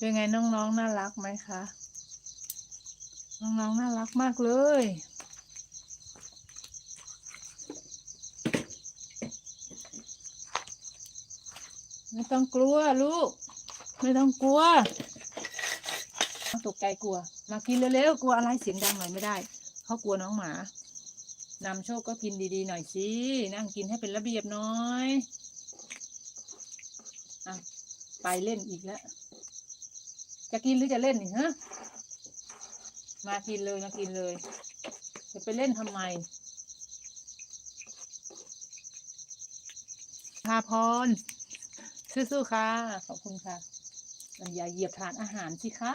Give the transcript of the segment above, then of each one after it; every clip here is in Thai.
เป็นไงน้องๆน่ารักไหมคะ น้องๆน่ารักมากเลย ไม่ต้องกลัวลูก ไม่ต้องกลัวตกใจกลัว มากินเร็วๆกลัวอะไรเสียงดังหน่อยไม่ได้เขากลัวน้องหมานำโชคก็กินดีๆหน่อยสินั่งกินให้เป็นระเบียบน้อยอะไปเล่นอีกแล้ว จะกินหรือจะเล่นอีกฮะมากินเลยมากินเลย จะไปเล่นทำไมพาพรสู้ๆค่ะ ขอบคุณค่ะมันอย่าเหยียบถาดอาหารสิคะ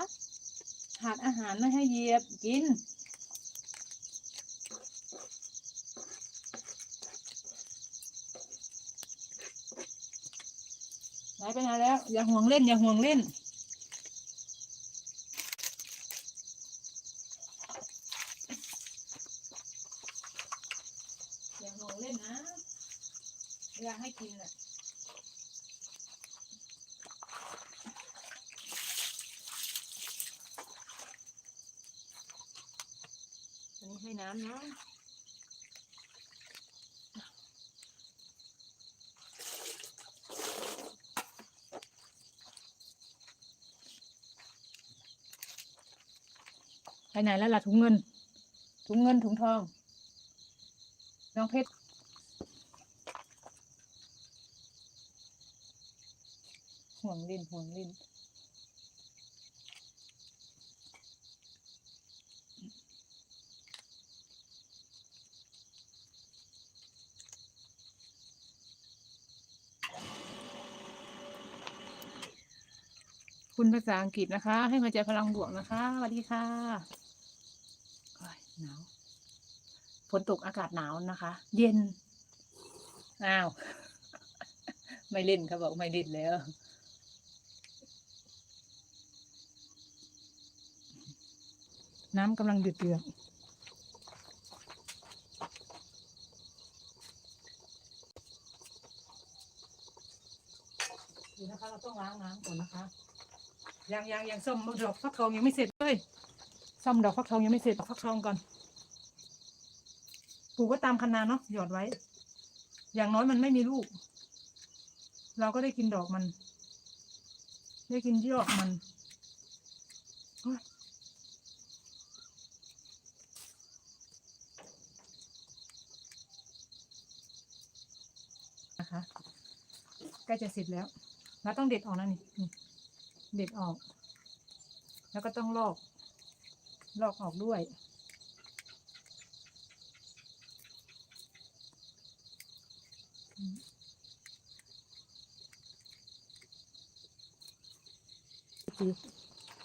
ถาดอาหารไม่ให้เหยียบกินไหนไปไหนแล้ว อย่าห่วงเล่น อย่าห่วงเล่น อย่าห่วงเล่นนะ เวลาให้กินน่ะอันนี้ให้น้ำเนาะไปไหนแล้วล่ะถุงเงิน ถุงเงินถุงทอง น้องเพชร วงเล่นห่วงเล่นคุณภาษาอังกฤษนะคะ ให้มาใจพลังบวกนะคะสวัสดีค่ะหนาวฝนตกอากาศหนาวนะคะ เย็น อ้าว ไม่เล่นเขาบอกไม่เล่นแล้ว น้ำกำลังเดือดเดือดดูนะคะเราต้องล้างน้ำก่อนนะคะ ยังยังยังซ่อมดอกฟักทองยังไม่เสร็จเลยซ่อมดอกฟักทองยังไม่เสร็จดอกฟักทองก่อนปลูกไว้ตามคันนาเนาะหยอดไว้ อย่างน้อยมันไม่มีลูก เราก็ได้กินดอกมัน ได้กินยอดมันโอ๊ยนะคะ ใกล้จะเสร็จแล้วเราต้องเด็ดออกนะนี่นี่ เด็ดออก แล้วก็ต้องลอก ลอกออกด้วย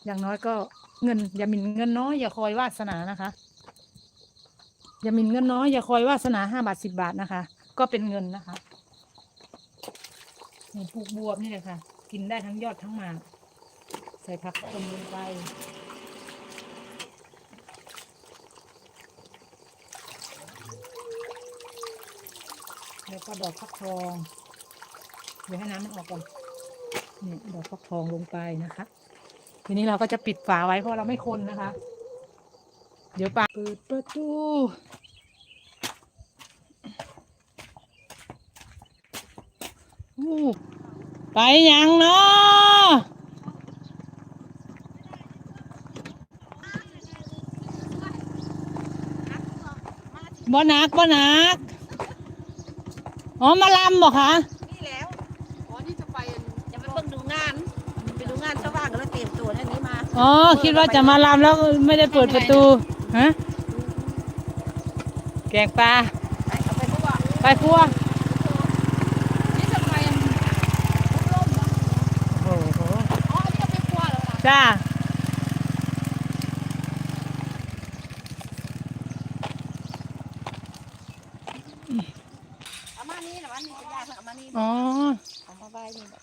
อย่างน้อยก็เงิน อย่าหมิ่นเงินน้อยอย่าคอยวาสนานะคะ อย่าหมิ่นเงินน้อยอย่าคอยวาสนาห้าบาทสิบบาทนะคะ ก็เป็นเงินนะคะ นี่ปลูกบวบนี่เลยค่ะ กินได้ทั้งยอดทั้งหมากใส่ผักต้มลงไปแล้วก็ดอกฟักทอง เดี๋ยวให้น้ำมันออกก่อนเนี่ยดอกฟักทองลงไปนะคะ ทีนี้เราก็จะปิดฝาไว้เพราะเราไม่คนนะคะ เดี๋ยวปาเปิดประตูอู้ ไปยังเนาะบ่หนักบ่หนักอ๋อมาลำบ่คะนี่แล้วอ๋อนี่จะไปจะไปเพิ่งดูงานไปดูงานชาวบ้านก็เลยเตรียมตัวอันนี้มาอ๋อคิดว่าจะมาลำแล้วไม่ได้เปิดประตูฮะแกงปลาไปเอาไปทั่วไปครัว นี่จะไปร่มๆนะ โอ้โห อ๋อ อันนี้ก็ไปครัวเหรอคะ จ้าเอามานี่นะวันนี้จะยากเอามานี่อ๋อเอามาไว้นี่แบบ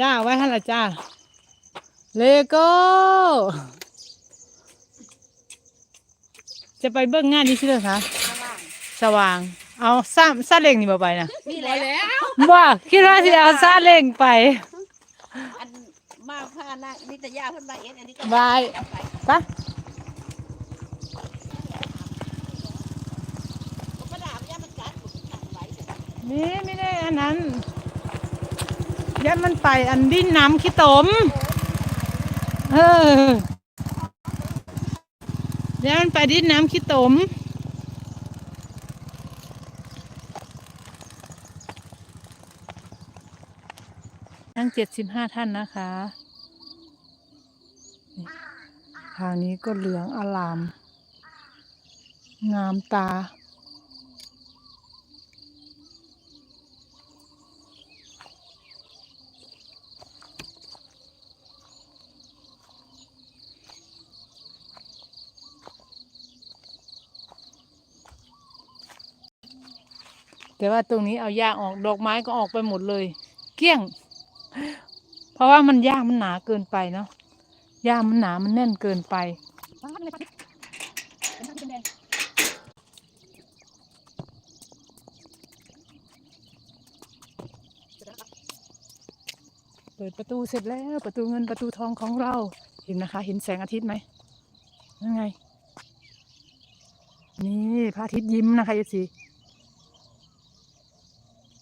จ้าไว้ให้ละจ้าเลโก้จะไปเบิ้งงานนี้ใช่ไหมคะข้างล่างสว่าง เอาซาซาเล้งนี่บ่ไปนะนี่แล้วว่าคิดว่าสิเอาซาเล้งไปอัน มาพานะนิตยาเพิ่นมาเอ็นอันนี้ก็บายเอาไปปะผมก็ด่าพยามันกัดผมก็ทำไว้เสร็จนี่ไม่ได้อันนั้นยัดมันไปอันดิ้นน้ำขี้ตม เออยัดมันไปดิ้นน้ำขี้ตมทั้งเจ็ดสิบห้าท่านนะคะนี่ ทางนี้ก็เหลืองอลาม งามตา แต่ว่าตรงนี้เอาหญ้าออกดอกไม้ก็ออกไปหมดเลย เกลี้ยง เพราะว่ามันหญ้ามันหนาเกินไปเนาะ หญ้ามันหนามันแน่นเกินไปเปิดประตูเสร็จแล้วประตูเงินประตูทองของเราเห็นนะคะ เห็นแสงอาทิตย์ไหมนั่นไง นี่พระอาทิตย์ยิ้มนะคะเอซี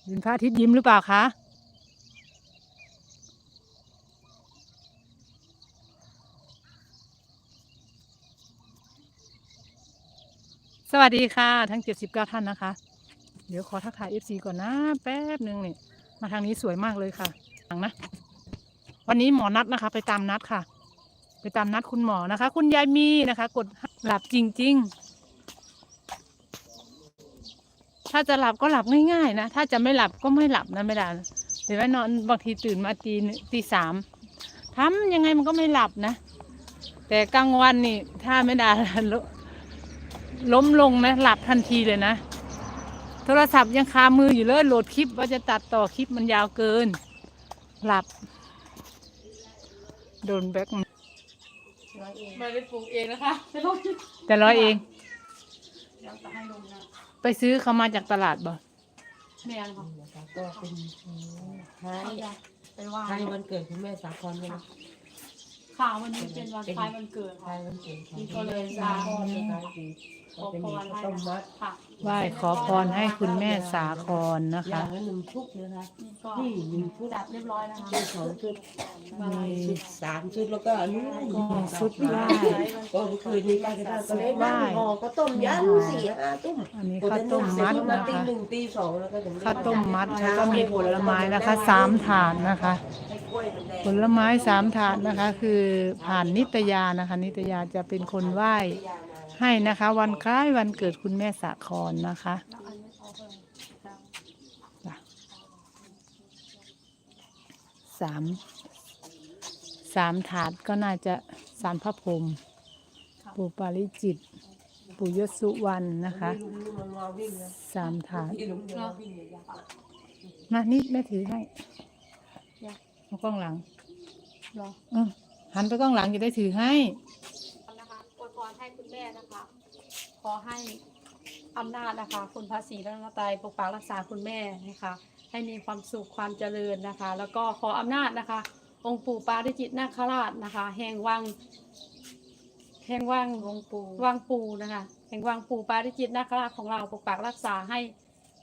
เห็นพระอาทิตย์ยิ้มหรือเปล่าคะ สวัสดีค่ะ ทั้ง 79 ท่านนะคะ เดี๋ยวขอทักทาย FC ก่อนนะ แป๊บหนึ่งนี่มาทางนี้สวยมากเลยค่ะฟังนะ วันนี้หมอนัดนะคะ ไปตามนัดค่ะ ไปตามนัดคุณหมอนะคะ คุณยายมีนะคะ กดหลับจริง ๆ ถ้าจะหลับก็หลับง่ายๆนะ ถ้าจะไม่หลับก็ไม่หลับนะไม่ได้นะเดี๋ยวว่านอนบางทีตื่นมาตีตีสามทำยังไงมันก็ไม่หลับนะ แต่กลางวันนี่ ถ้าไม่ได้ ลล้มลงนะหลับทันทีเลยนะ โทรศัพท์ยังคามืออยู่เลยโหลดคลิปว่าจะตัดต่อคลิปมันยาวเกิน หลับ โดนแบ็คร้อยเองมาไปปลูกเองนะคะไม่ต้องแต่ร้อยเองเดี๋ยวจะให้ลงนะไปซื้อเขามาจากตลาดบ่แม่นค่ะนะคะก็เป็นท้ายเขาจะไปไหว่าท้ายวันเกิดคุณแม่สาครใช่ไหม ข่าววันนี้เป็นวันคล้ายวันเกิดค่ะยวันเกิดของมีก็เลยสาครขอพรให้ต้มมัดค่ะไหว้ขอพรให้คุณแม่สาครนะอย่างละหนึ่งชุดนะคะนี่ก็นี่หนึ่งชุดจัดเรียบร้อยนะคะชุดสองชุดมาลัยชุดสามชุดแล้วก็อันนี้ชุดไหว้ ก็เมื่อคืนนี้ป้าก็ได้ก็เลยไหว้นั่งห่อก็ต้มยันสี่ห้าตุ้มอันนี้ข้าวต้มมัดนะตีคะหนึ่งตีสองแล้วก็ถึงข้าวต้มมัดแล้วก็มีผลไม้นะคะสามถาดนะคะ ให้กล้วยมันแดงผลไม้สามถาดนะคะ คือผ่านนิตยานะคะ นิตยาจะเป็นคนไหว้ให้นะคะ วันคล้ายวันเกิดคุณแม่สาครนะคะจ้ะสามสามถาดก็น่าจะสารพระพรหมปู่ปาริจิตปู่ยศสุวรรณนะคะลุงมันมาวิ่งนะสามถาดที่ลุงจะมาวิ่งเลยยากมานิดแม่ถือให้ เอากล้องหลังรอเออหันไปกล้องหลังจะได้ถือให้นะคะอวยพรให้คุณแม่นะคะ ขอให้อำนาจนะคะ คุณพระศรีรัตนตรัยปกปักรักษาคุณแม่นะคะ ให้มีความสุขความเจริญนะคะ แล้วก็ขออำนาจนะคะ องค์ปู่ปาริจิตนาคราชนะคะ แห่งวัง แห่งวัง วงปู วังปูนะคะ แห่งวังปูปาริจิตนาคราชของเราปกปักรักษาให้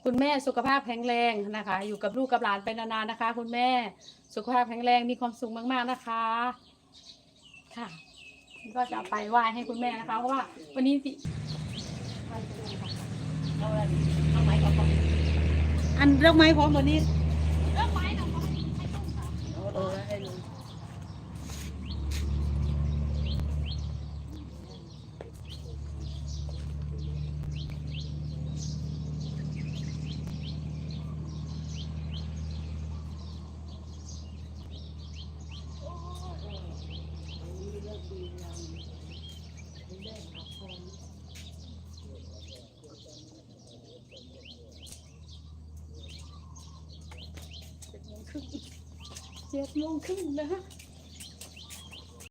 คุณแม่สุขภาพแข็งแรงนะคะ อยู่กับลูกกับหลานไปนานๆนะคะ คุณแม่สุขภาพแข็งแรงมีความสุขมากๆนะคะ ค่ะ ก็จะไปไหว้ให้คุณแม่นะคะเพราะว่า วันนี้สิอันเลือกไม้พร้อมวันนี้ เจ็ด